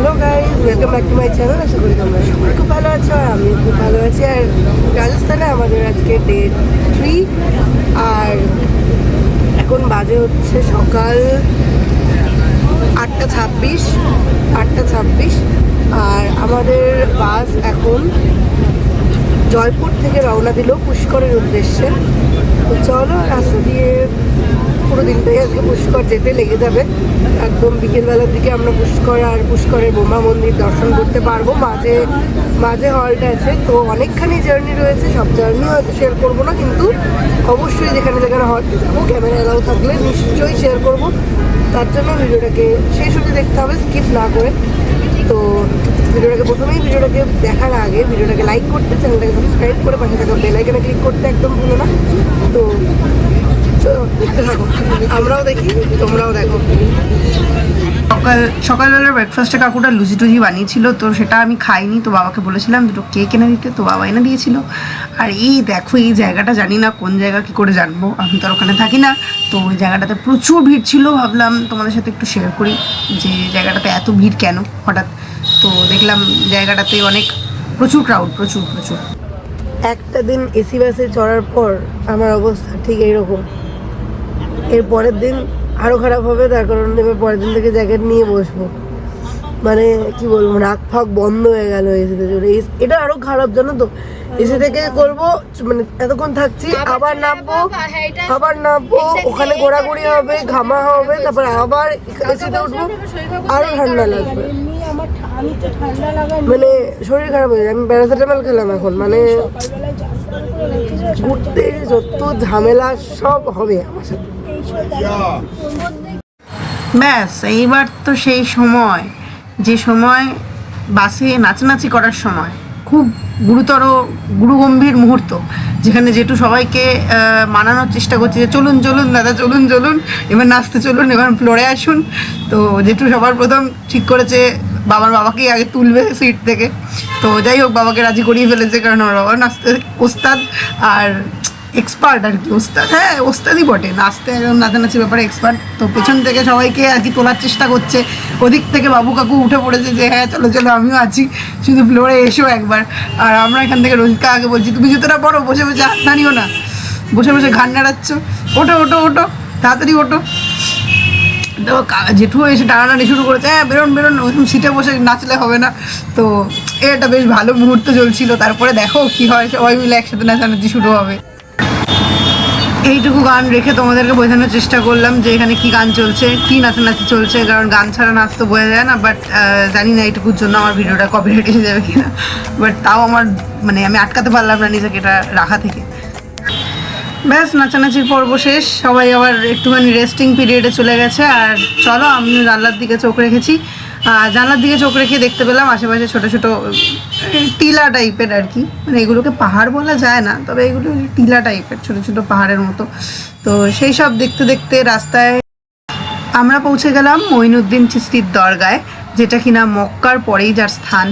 Hello guys welcome back to my channel আশা করি তোমরা সবাই খুব ভালো আছো আর আমি খুব ভালো আছি। আর রাজস্থানে আমাদের আজকে ডে থ্রি আর এখন বাজে হচ্ছে সকাল আটটা ছাব্বিশ। আটটা ছাব্বিশ। আর আমাদের বাস এখন জয়পুর থেকে রওনা দিল পুষ্করের উদ্দেশ্যে। চলো রাস্তা দিয়ে পুরো দিনটাই আজকে পুষ্কর যেতে লেগে যাবে। একদম বিকেলবেলার দিকে আমরা পুষ্কর আর পুষ্করের বোমা মন্দির দর্শন করতে পারব। মাঝে মাঝে হল্ট আছে। তো অনেকখানি জার্নি রয়েছে, সব জার্নি হয়তো শেয়ার করব না, কিন্তু অবশ্যই যেখানে যেখানে হল্টে যাব ক্যামেরা এলাও থাকলে নিশ্চয়ই শেয়ার করব। তার জন্য ভিডিওটাকে শেষ অবধি দেখতে হবে স্কিপ না করে। তো ভিডিওটাকে প্রথমেই ভিডিওটাকে দেখার আগে ভিডিওটাকে লাইক করতে চ্যানেলটাকে সাবস্ক্রাইব করে পাশে থাকা বেল আইকনে ক্লিক করতে একদম ভুলো না। তো দেখতে থাকো। আমরাও দেখি তোমরাও দেখো। সকাল সকালবেলার ব্রেকফাস্টে কাকুটা লুচি টুচি বানিয়েছিল তো সেটা আমি খাইনি তো বাবাকে বলেছিলাম দুটো কেক এনে দিতে। তো বাবা এনে দিয়েছিল। আর এই দেখো এই জায়গাটা জানি না কোন জায়গা কি করে জানব? আমি তো আর ওখানে থাকি না। তো ওই জায়গাটাতে প্রচুর ভিড় ছিল ভাবলাম তোমাদের সাথে একটু শেয়ার করি যে জায়গাটাতে এত ভিড় কেন হঠাৎ। তো দেখলাম জায়গাটাতে অনেক প্রচুর ক্রাউড প্রচুর প্রচুর। একটা দিন এসি বাসে চড়ার পর আমার অবস্থা ঠিক এইরকম। এর পরের দিন আরও খারাপ হবে তার কারণ এবার পরের দিন থেকে জ্যাকেট নিয়ে বসবো। মানে কি বলব নাক ফাক বন্ধ হয়ে গেল এসিতে চড়ে। এটা আরও খারাপ জানো তো? এসি থেকে করব মানে এতক্ষণ থাকছি আবার নামবো আবার নামবো ওখানে ঘোরাঘুরি হবে ঘামা হবে তারপর আবার এসিতে উঠবো আরও ঠান্ডা লাগবে। মানে শরীর খারাপ হয়ে যায় আমি প্যারাসিটামল খেলাম এখন মানে। ঘুরতে যত ঝামেলা সব হবে আমার সাথে। ব্যাস, এইবার তো সেই সময়। যে সময় বাসে নাচানাচি করার সময়। খুব গুরুতর গুরুগম্ভীর মুহূর্ত, যেখানে জেঠু সবাইকে মানানোর চেষ্টা করছে যে, চলুন চলুন, দাদা, চলুন চলুন, এবার নাচতে চলুন, এবার ফ্লোরে আসুন। তো জেঠু সবার প্রথম ঠিক করেছে, বাবার বাবাকেই আগে তুলবে সিট থেকে। তো যাই হোক, বাবাকে রাজি করিয়ে ফেলেছে, কারণ ওর বাবা নাচতে ওস্তাদ, আর এক্সপার্ট আর কি, ওস্তাদ। হ্যাঁ ওস্তাদই বটে। নাচতে একদম নাচানাচি ব্যাপারে এক্সপার্ট তো পেছন থেকে সবাইকে আর কি তোলার চেষ্টা করছে। ওদিক থেকে বাবু কাকু উঠে পড়েছে যে হ্যাঁ চলো চলো, আমিও আছি। শুধু ফ্লোরে এসো একবার। আর আমরা এখান থেকে রোজিকা আগে বলছি, তুমি জুতোটা পড়ো বসে বসে, হাত নাড়িও না। বসে বসে ঘান নাড়াচ্ছ। ওটো ওটো ওটো তাড়াতাড়ি ওটো তো জেঠু এসে টানাটানি শুরু করেছে হ্যাঁ বেরোন বেরোন ওরকম সিটে বসে নাচলে হবে না। তো এটা বেশ ভালো মুহূর্ত চলছিল। তারপরে দেখো কি হয়, সবাই মিলে একসাথে নাচানাচি শুরু হবে। এইটুকু গান রেখে তোমাদেরকে বোঝানোর চেষ্টা করলাম যে এখানে কি গান চলছে, কি নাচানাচি চলছে, কারণ গান ছাড়া নাচ তো বোঝা যায় না বাট জানি না এইটুকুর জন্য আমার ভিডিওটা কপিরাইট এসে যাবে কিনা। বাট তাও আমার মানে আমি আটকাতে পারলাম না নিজেকে এটা রাখা থেকে। ব্যাস, নাচানাচির পর্ব শেষ। সবাই আবার একটুখানি রেস্টিং পিরিয়ডে চলে গেছে। আর চলো, আমিও জানলার দিকে চোখ রেখেছি। জানলার দিকে চোখ রেখে দেখতে পেলাম আশেপাশে ছোট ছোট টিলা টাইপের আর কি। মানে এগুলোকে পাহাড় বলা যায় না, তবে এগুলো টিলা টাইপের, ছোট ছোট পাহাড়ের মতো। তো সেই সব দেখতে দেখতে রাস্তায় আমরা পৌঁছে গেলাম মঈনুদ্দিন চিস্তির দরগায়, যেটা কিনা মক্কার পরেই যার স্থান।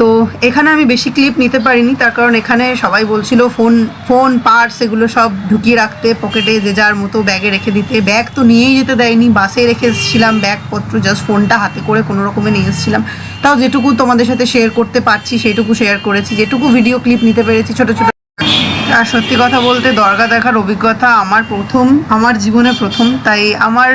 তো এখানে আমি বেশি ক্লিপ নিতে পারিনি, তার কারণ এখানে সবাই বলছিল ফোন ফোন পার্স এগুলো সব ঢুকিয়ে রাখতে পকেটে যে যার মতো ব্যাগে রেখে দিতে। ব্যাগ তো নিয়েই যেতে দেয়নি বাসে রেখে এসেছিলাম ব্যাগপত্র জাস্ট ফোনটা হাতে করে কোনো রকমে নিয়ে এসেছিলাম। তাও যেটুকু তোমাদের সাথে শেয়ার করতে পারছি, সেইটুকু শেয়ার করেছি, যেটুকু ভিডিও ক্লিপ নিতে পেরেছি, ছোটো ছোটো। আর সত্যি কথা বলতে দরগা দেখার অভিজ্ঞতা আমার প্রথম, আমার জীবনে প্রথম, তাই আমার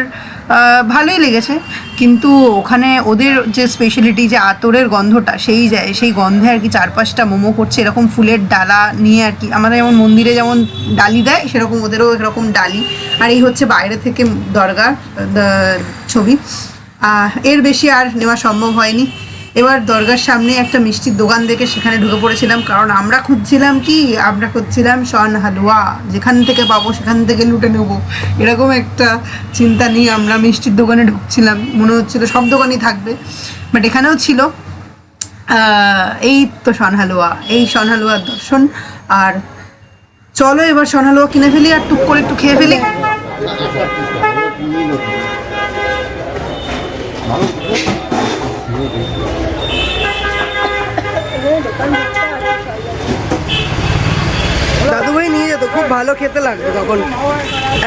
ভালোই লেগেছে। কিন্তু ওখানে ওদের যে স্পেশালিটি যে আতরের গন্ধটা, সেই যায়, সেই গন্ধে আর কি চারপাশটা মোমো করছে, এরকম ফুলের ডালা নিয়ে আর কি। আমাদের যেমন মন্দিরে যেমন ডালি দেয়, সেরকম ওদেরও এরকম ডালি। আর এই হচ্ছে বাইরে থেকে দরগার ছবি। এর বেশি আর নেওয়া সম্ভব হয়নি। এবার দরগার সামনে একটা মিষ্টির দোকান দেখে সেখানে ঢুকে পড়েছিলাম কারণ আমরা খুঁজছিলাম কি আমরা খুঁজছিলাম শন হালুয়া যেখান থেকে পাবো সেখান থেকে লুটে নেব এরকম একটা চিন্তা নিয়ে আমরা মিষ্টির দোকানে ঢুকছিলাম মনে হচ্ছিল সব দোকানই থাকবে বাট এখানেও ছিল এই তো শন হালুয়া এই শন হালুয়ার দর্শন আর চলো এবার শন হালুয়া কিনে ফেলি আর টুক করে একটু খেয়ে ফেলি দাদু ভাই নিয়ে যেত খুব ভালো খেতে লাগতো তখন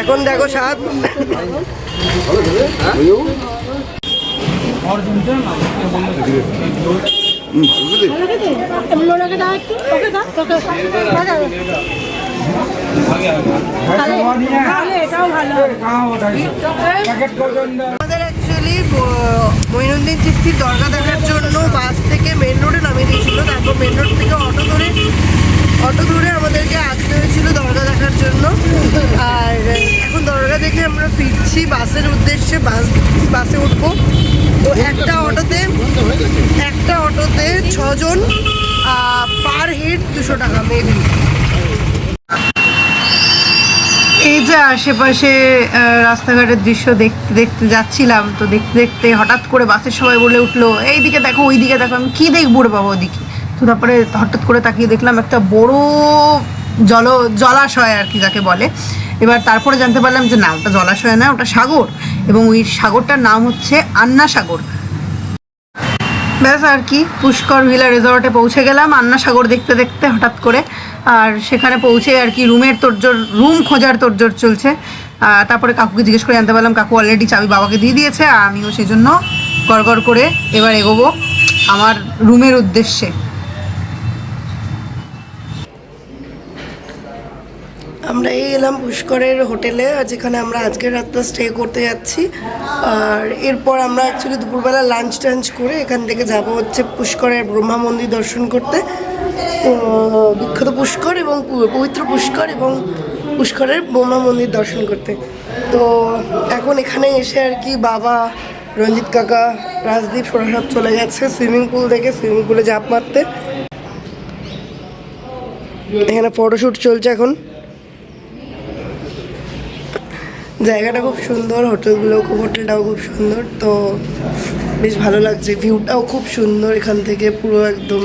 এখন দেখো স্বাদ। আমাদের অ্যাকচুয়ালি চিস্তির দরগা দেখার জন্য বাস থেকে মেন রোডে নামিয়ে দিয়েছিল তারপর মেন রোড থেকে অটো ধরে অটো ধরে আমাদেরকে আসতে হয়েছিল দরগা দেখার জন্য। আর এখন দরগা দেখে আমরা ফিরছি বাসের উদ্দেশ্যে, বাস, বাসে উঠবো। তো একটা অটোতে একটা অটোতে ছজন পার হেড দুশো টাকা মেবি এই যে আশেপাশে রাস্তাঘাটের দৃশ্য দেখতে দেখতে যাচ্ছিলাম, তো দেখতে দেখতে হঠাৎ করে বাসের সবাই বলে উঠল এই দিকে দেখো ওই দিকে দেখো, আমি কী দেখব রে বাবা ওদিকে? তো তারপরে হঠাৎ করে তাকিয়ে দেখলাম একটা বড় জল, জলাশয় আর কি যাকে বলে। এবার তারপরে জানতে পারলাম যে না, ওটা জলাশয় না, ওটা সাগর। এবং ওই সাগরটার নাম হচ্ছে আন্না সাগর। ব্যাস আর কি, পুষ্কর ভিলা রিসর্টে পৌঁছে গেলাম আন্না সাগর দেখতে দেখতে হঠাৎ করে। আর সেখানে পৌঁছে আর কি রুমের তোরজোর, রুম খোঁজার তোরজোর চলছে। তারপরে কাকুকে জিজ্ঞেস করে জানতে পারলাম, কাকু অলরেডি চাবি বাবাকে দিয়ে দিয়েছে, আর আমিও সেই জন্য গড় করে এবার এগোবো আমার রুমের উদ্দেশ্যে। আমরা এই এলাম পুষ্করের হোটেলে যেখানে আমরা আজকের রাতটা স্টে করতে যাচ্ছি। আর এরপর আমরা অ্যাকচুয়ালি দুপুরবেলা লাঞ্চ টাঞ্চ করে এখান থেকে যাব হচ্ছে পুষ্করের ব্রহ্মা মন্দির দর্শন করতে। বিখ্যাত পুষ্কর এবং পবিত্র পুষ্কর এবং পুষ্করের ব্রহ্মা মন্দির দর্শন করতে। তো এখন এখানে এসে আর কি বাবা রঞ্জিত কাকা, রাজদীপ সব চলে গেছে সুইমিং পুল দেখে সুইমিং পুলে ঝাঁপ মারতে। এখানে ফটোশ্যুট চলছে এখন। জায়গাটা খুব সুন্দর, হোটেলগুলো খুব হোটেলটাও খুব সুন্দর, তো বেশ ভালো লাগছে। ভিউটাও খুব সুন্দর এখান থেকে, পুরো একদম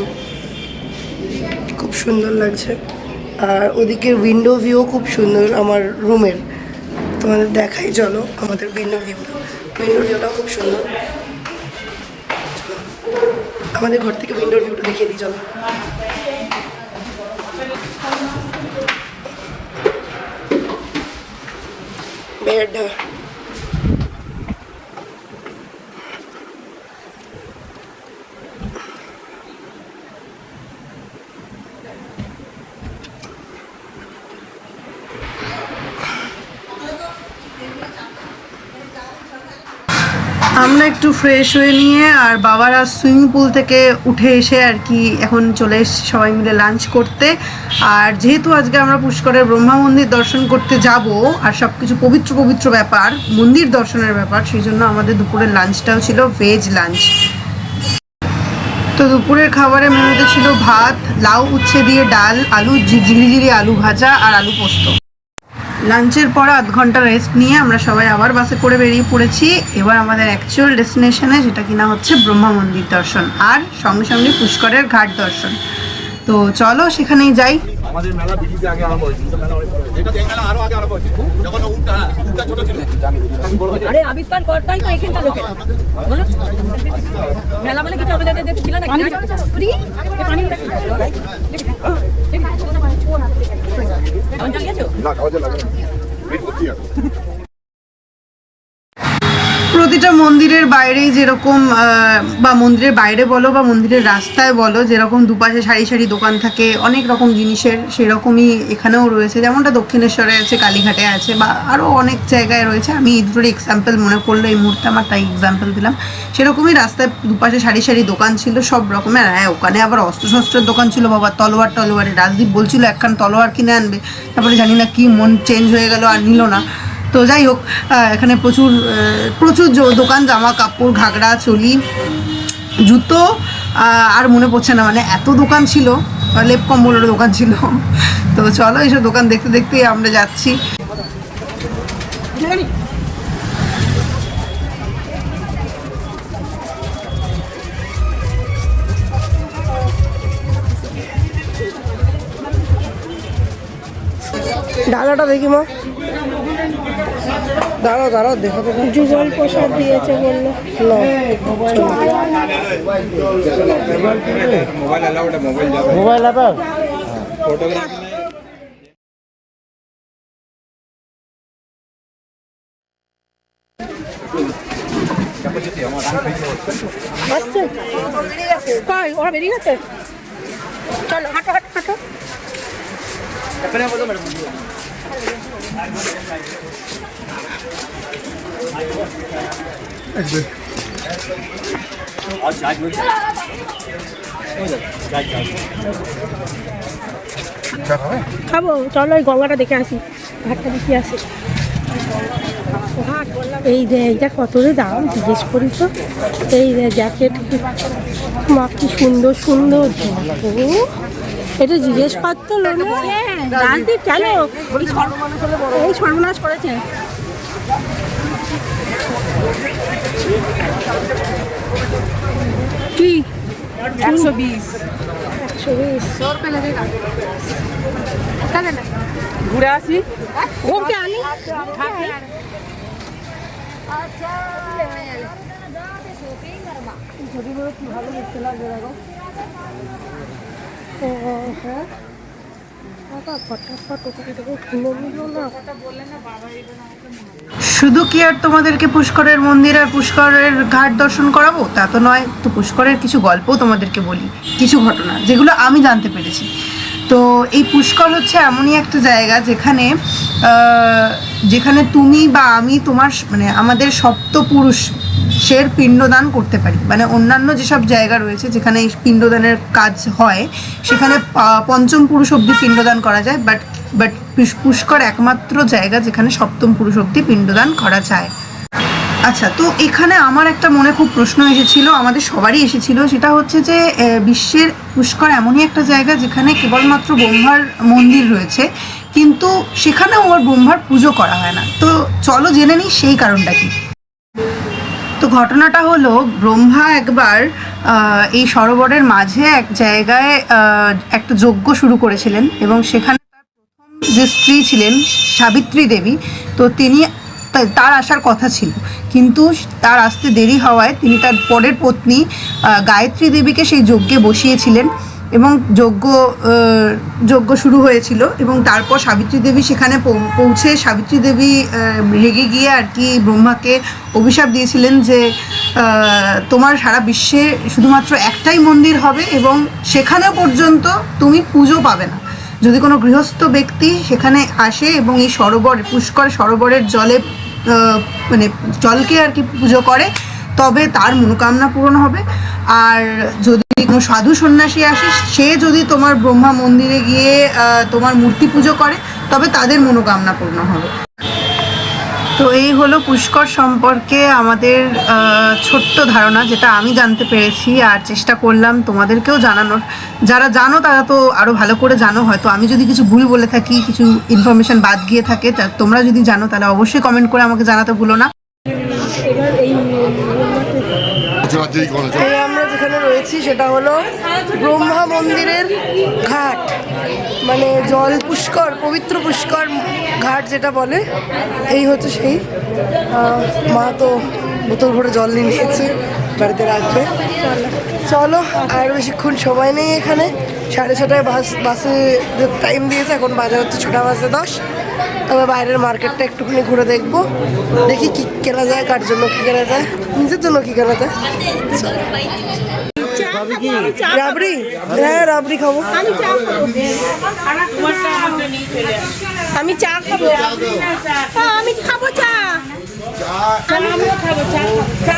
খুব সুন্দর লাগছে। আর ওদিকের উইন্ডো ভিউ খুব সুন্দর আমার রুমের তোমাদের দেখাই, চলো আমাদের উইন্ডো ভিউটা উইন্ডো ভিউটাও খুব সুন্দর। আমাদের ঘর থেকে উইন্ডোর ভিউটা দেখিয়ে দিই, চলো। বেড আমরা একটু ফ্রেশ হয়ে নিয়ে আর বাবারা সুইমিং পুল থেকে উঠে এসে আর কি এখন চলে এসেছি সবাই মিলে লাঞ্চ করতে। আর যেহেতু আজকে আমরা পুষ্করের ব্রহ্মা মন্দির দর্শন করতে যাব আর সব কিছু পবিত্র পবিত্র ব্যাপার, মন্দির দর্শনের ব্যাপার, সেই জন্য আমাদের দুপুরের লাঞ্চটাও ছিল ভেজ লাঞ্চ তো দুপুরের খাবারের মেনুতে ছিল ভাত, লাউ, উচ্ছে দিয়ে ডাল, আলু জিরি আলু ভাজা আর আলু পোস্ত। লাঞ্চের পর আধ ঘণ্টা রেস্ট নিয়ে আমরা সবাই আবার বাসে করে বেরিয়ে পড়েছি। এবার আমাদের অ্যাকচুয়াল ডেস্টিনেশনে যেটা কিনা হচ্ছে ব্রহ্মা মন্দির দর্শন আর সঙ্গে সঙ্গে পুষ্করের ঘাট দর্শন। তো চলো সেখানেই যাই। আমাদের মেলা ব্রিটিশে আগে আরম্ভ হয়েছিল মেলা অনেক বড় এটা এই মেলা আরও আগে আরম্ভ হয়েছিল যখন উটটা উটটা ছোট ছিল। আরে আবিষ্কার করতাই তো এখানকার লোকের। বলো। মেলা বলে কিছু আমাদের দেখতে না পানি পানি এখন গেছো না খাওয়া যায় না। প্রতিটা মন্দিরের বাইরেই যেরকম বা মন্দিরের বাইরে বলো বা মন্দিরের রাস্তায় বলো, যেরকম দুপাশে সারি সারি দোকান থাকে, অনেক রকম জিনিসের সেরকমই এখানেও রয়েছে। যেমনটা দক্ষিণেশ্বরে আছে, কালীঘাটে আছে, বা আরও অনেক জায়গায় রয়েছে। আমি এই দুটোর এক্সাম্পল মনে পড়ল, এই মুহূর্তে আমার তাই এক্সাম্পল দিলাম। সেরকমই রাস্তায় দুপাশে সারি সারি দোকান ছিল, সব রকমের। হ্যাঁ ওখানে আবার অস্ত্রশস্ত্রের দোকান ছিল, বাবা, তলোয়ার টলোয়ারে। রাজদীপ বলছিল একখান তলোয়ার কিনে আনবে। তারপরে জানি না কি মন চেঞ্জ হয়ে গেল, আর নিল না। তো যাই হোক এখানে প্রচুর প্রচুর দোকান জামা কাপড় ঘাগড়া চলি, জুতো আর মনে পড়ছে না মানে এত দোকান ছিল লেপ কম্বলের দোকান ছিল। তো চলো এইসব দোকান দেখতে দেখতে, আমরা যাচ্ছি। ডালাটা দেখি মা। দাঁড়াও দাঁড়াও দেখো তো যুগল প্রসাদ দিয়েছে বলল। মোবাইল অ্যালাউড মোবাইল যাবে মোবাইল আবার ফটোগ্রাফি আসছে? কই ওরা বেরিয়ে গেছে? চলো হাঁটো হাঁটো হাঁটো। খাব, চলো ওই গঙ্গাটা দেখে আসি। ঘাটটা দেখে আসি। এই রে এইটা কত রে দাম, জিজ্ঞেস করি তো। এই জ্যাকেট মা, কি সুন্দর সুন্দর। এটা জিজ্ঞেস করতো লোনে। রাজদীপ কেন এই সর্বনাশ- করেছে। কি? একশো বিশ। একশো বিশ। ঘুরে আসি। ওকে আনি ও, শুধু কি আর তোমাদেরকে পুষ্করের মন্দির আর পুষ্করের ঘাট দর্শন করাবো? তা তো নয়, তো পুষ্করের কিছু গল্পও তোমাদেরকে বলি, কিছু ঘটনা, যেগুলো আমি জানতে পেরেছি। তো এই পুষ্কর হচ্ছে এমনই একটা জায়গা যেখানে যেখানে তুমি বা আমি তোমার মানে আমাদের সপ্তপুরুষ সের পিণ্ডদান করতে পারি। মানে অন্যান্য যেসব জায়গা রয়েছে যেখানে পিণ্ডদানের কাজ হয়, সেখানে পঞ্চম পুরুষ অবধি পিণ্ডদান করা যায় বাট বাট পুষ্কর একমাত্র জায়গা যেখানে সপ্তম পুরুষ অবধি পিণ্ডদান করা যায়। আচ্ছা তো এখানে আমার একটা মনে খুব প্রশ্ন এসেছিল, আমাদের সবারই এসেছিল, সেটা হচ্ছে যে বিশ্বের পুষ্কর এমনই একটা জায়গা যেখানে কেবলমাত্র ব্রহ্মার মন্দির রয়েছে, কিন্তু সেখানেও আবার ব্রহ্মার পুজো করা হয় না। তো চলো জেনে নিই সেই কারণটা কি। তো ঘটনাটা হলো, ব্রহ্মা একবার এই সরোবরের মাঝে এক জায়গায় একটা যজ্ঞ শুরু করেছিলেন এবং সেখানে তার প্রথম যে স্ত্রী ছিলেন সাবিত্রী দেবী, তো তিনি তার আসার কথা ছিল। কিন্তু তার আসতে দেরি হওয়ায় তিনি তার পরের পত্নী গায়ত্রী দেবীকে সেই যজ্ঞে বসিয়েছিলেন। এবং যজ্ঞ যজ্ঞ শুরু হয়েছিল এবং তারপর সাবিত্রী দেবী সেখানে পৌঁছে সাবিত্রী দেবী রেগে গিয়ে আর কি ব্রহ্মাকে অভিশাপ দিয়েছিলেন যে তোমার সারা বিশ্বে শুধুমাত্র একটাই মন্দির হবে এবং সেখানেও পর্যন্ত তুমি পুজো পাবে না। যদি কোনো গৃহস্থ ব্যক্তি সেখানে আসে এবং এই সরোবর, পুষ্কর সরোবরের জলে মানে জলকে আর কি পুজো করে, তবে তার মনোকামনা পূরণ হবে। আর যদি সাধু সন্ন্যাসী আসে সে যদি তোমার ব্রহ্মা মন্দিরে গিয়ে তোমার মূর্তি পুজো করে তবে তাদের মনোকামনা পূর্ণ হবে। তো এই হলো পুষ্কর সম্পর্কে আমাদের ছোট্ট ধারণা যেটা আমি জানতে পেরেছি আর চেষ্টা করলাম তোমাদেরকেও জানানোর। যারা জানো তারা তো আরও ভালো করে জানো হয়তো আমি যদি কিছু ভুল বলে থাকি কিছু ইনফরমেশন বাদ গিয়ে থাকে তা তোমরা যদি জানো তাহলে অবশ্যই কমেন্ট করে আমাকে জানাতে ভুলো না। যেখানে রয়েছি, সেটা হলো ব্রহ্মা মন্দিরের ঘাট। মানে জল পুষ্কর, পবিত্র পুষ্কর ঘাট যেটা বলে, এই হচ্ছে সেই। মা তো বোতল ভরে জল নিয়ে নিয়েছে, বাড়িতে রাখবে। চলো আর বেশিক্ষণ সময় নেই এখানে। সাড়ে ছটায় বাস বাসে যে টাইম দিয়েছে এখন বাজে হচ্ছে ছটা বাজে দশ। তবে বাইরের মার্কেটটা একটুখানি ঘুরে দেখব। দেখি কি কেনা যায় কার জন্য কি কেনা যায় নিজের জন্য কি কেনা যায়। রাবড়ি? হ্যাঁ রাবড়ি খাব। আমি চা খাব। আমি খাব। হ্যাঁ, আমি খাব চা খাব। চা।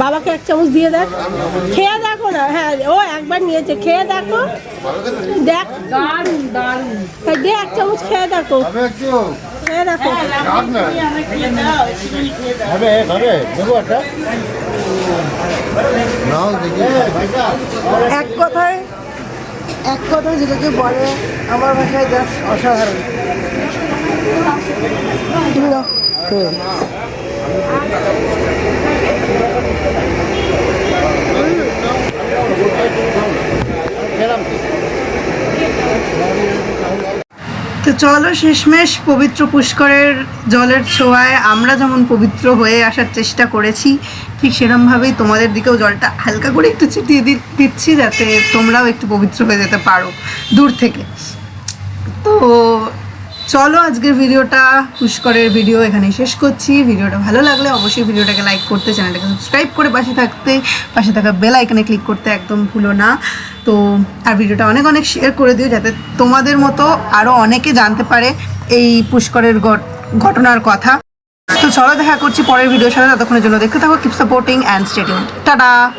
বাবাকে এক চামচ দিয়ে দেখ। খেয়ে দেখো না হ্যাঁ ও একবার নিয়েছে খেয়ে দেখো। দেখ। দারুণ দারুণ দে এক চামচ খেয়ে দেখো। খেয়ে দেখো। এক কথায় এক কথায় যেটাকে বলে আমার ভাষায় জাস্ট অসাধারণ। তো চলো শেষমেশ পবিত্র পুষ্করের জলের ছোঁয়ায় আমরা যেমন পবিত্র হয়ে আসার চেষ্টা করেছি, ঠিক সেরমভাবেই তোমাদের দিকেও জলটা হালকা করে একটু ছিটিয়ে দিচ্ছি যাতে তোমরাও একটু পবিত্র হয়ে যেতে পারো দূর থেকে। তো চলো আজকের ভিডিওটা, পুষ্করের ভিডিও এখানে শেষ করছি। ভিডিওটা ভালো লাগলে অবশ্যই ভিডিওটাকে লাইক করতে, চ্যানেলটাকে সাবস্ক্রাইব করে পাশে থাকতে, পাশে থাকা বেল আইকনে ক্লিক করতে একদম ভুলো না। তো, আর ভিডিওটা অনেক অনেক শেয়ার করে দিও যাতে তোমাদের মতো আরও অনেকে জানতে পারে এই পুষ্করের ঘট- ঘটনার কথা। তো চলো দেখা করছি পরের ভিডিওর সাথে, ততক্ষণের জন্য দেখতে থাকো keep supporting and stadium tata!